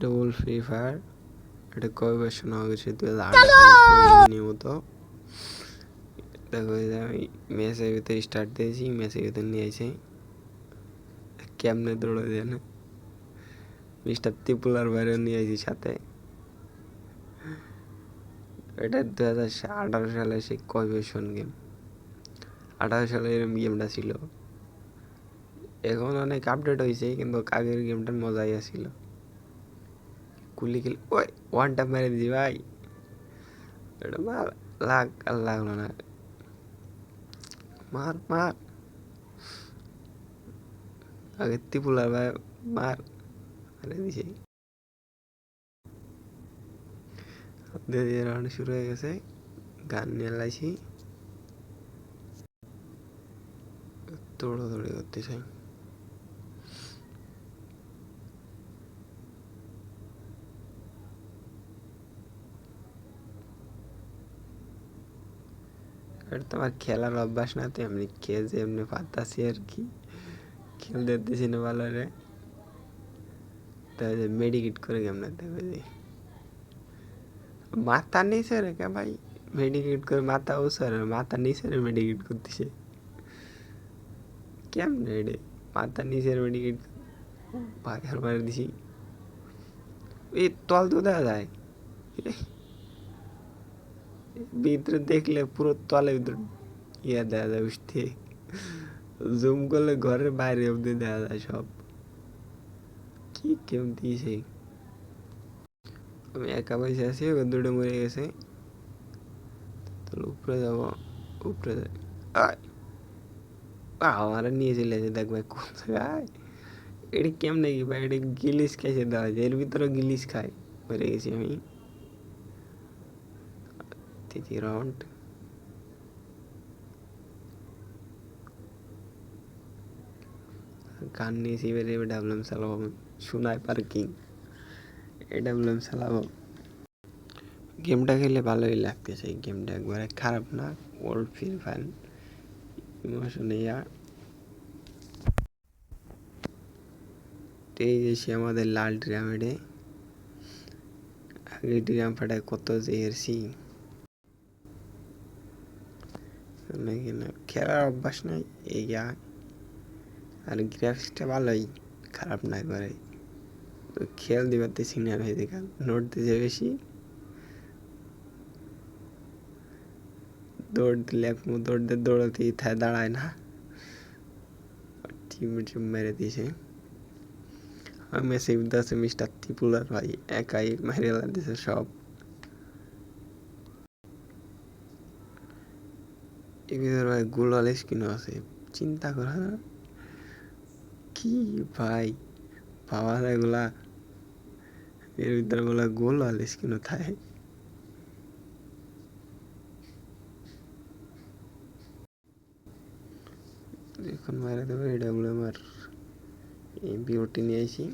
Double free fire এটা কবে version হওয়া গেছে দু হাজার নিয়মিত দেখো আমি ম্যাচের ভিতরে স্টার্ট দিয়েছি ম্যাচের ভিতরে নিয়েছি কেমনে দৌড়ে দিয়ে না মিস্টার ত্রিপুলার বাইরে নিয়ে আইছি সাথে। এটা দু হাজার আঠারো সালে সেই কয় ভার্সন গেম আঠারো সালে এরকম গেমটা ছিল। এখন অনেক আপডেট হয়েছে কিন্তু আগের গেমটার মজাই আসছিল কুলি খেলে ওই ওয়ান টাপ মেরে দিছি ভাই এটা মার লাগ আর লাগলো না মার মার আগে ত্রিপুলার ভাই মার মেরে দিছে ধীরে ধীরে রাউন্ড শুরু হয়ে গেছে গান নিয়ে লাইছি দৌড়াদৌড়ি করতে চাই এটা তো আমার খেলার অভ্যাস না, তো এমনি খেয়ে এমনি পাতাছি আর কি। খেলতে দিতেছি না ভালো রে। তাই মেডিকেট করে কেমন দেখবে যে মাথা নিচে রে কে ভাই মেডিকেট করে মাথা ওসরে মাথা নিচে রে মেডিকেট করতেছে। কেমনে রে? মাথা নিচে মেডিকেট ভাগার মারে দিছি। এই তল তো দেখা যায়। ভিতরে দেখলে পুরো তলে ভিতরে ইয়ে দেখা যায় বুঝতে জুম করলে ঘরের বাইরে অব্দি দেখা যায় সব। কি কেউ দিয়েছে আমি একা বসে আছি, ওকে দুটো মরে গেছে। উপরে যাব, উপরে আয়। আমার নিয়ে চলে আছে দেখ ভাই কোন জায়গায়। এটা কেমনে কি ভাই, এটা গিলিস খাইছে দেওয়া যায় এর ভিতরে গিলিস খাই মরে গেছি আমি। গান নিয়েছি এবারে এবার ডাবলাম চালাবো আমি শোনায় পার্কিং এই ডাবলাম গেমটা খেলে ভালোই লাগতেছে গেমটা একবারে। খারাপ না ওল্ড ফিল ফান ইমোশন ইয়া এই যে সে আমাদের লাল ড্রামেডে আগে ড্রাম ফাটায় কত যে এরছি নাকি না খেলার অভ্যাস নাই, এই যা। আর গ্রাফিক্সটা ভালোই, খারাপ না করে তো দিবার দিছি না ভেবে কাল নোট দিছে বেশি। দৌড় দিলে দৌড় দিয়ে দৌড়াতে ইথায় দাঁড়ায় না। টিম টিম মেরে দিয়েছে আমি মেসেজ দিতেছে মিস্টার ত্রিপুলার ভাই, একাই মেরে দিছে সব। ভিতরে ভাই গোলাল স্কিনও আছে, চিন্তা করা না কি ভাই পাওয়া যায় এগুলা, এর ভিতরে গুলা গোলাল স্কিনও থাকে। এখন মারা দেবো, এটা বলে আমার নিয়ে আইছি।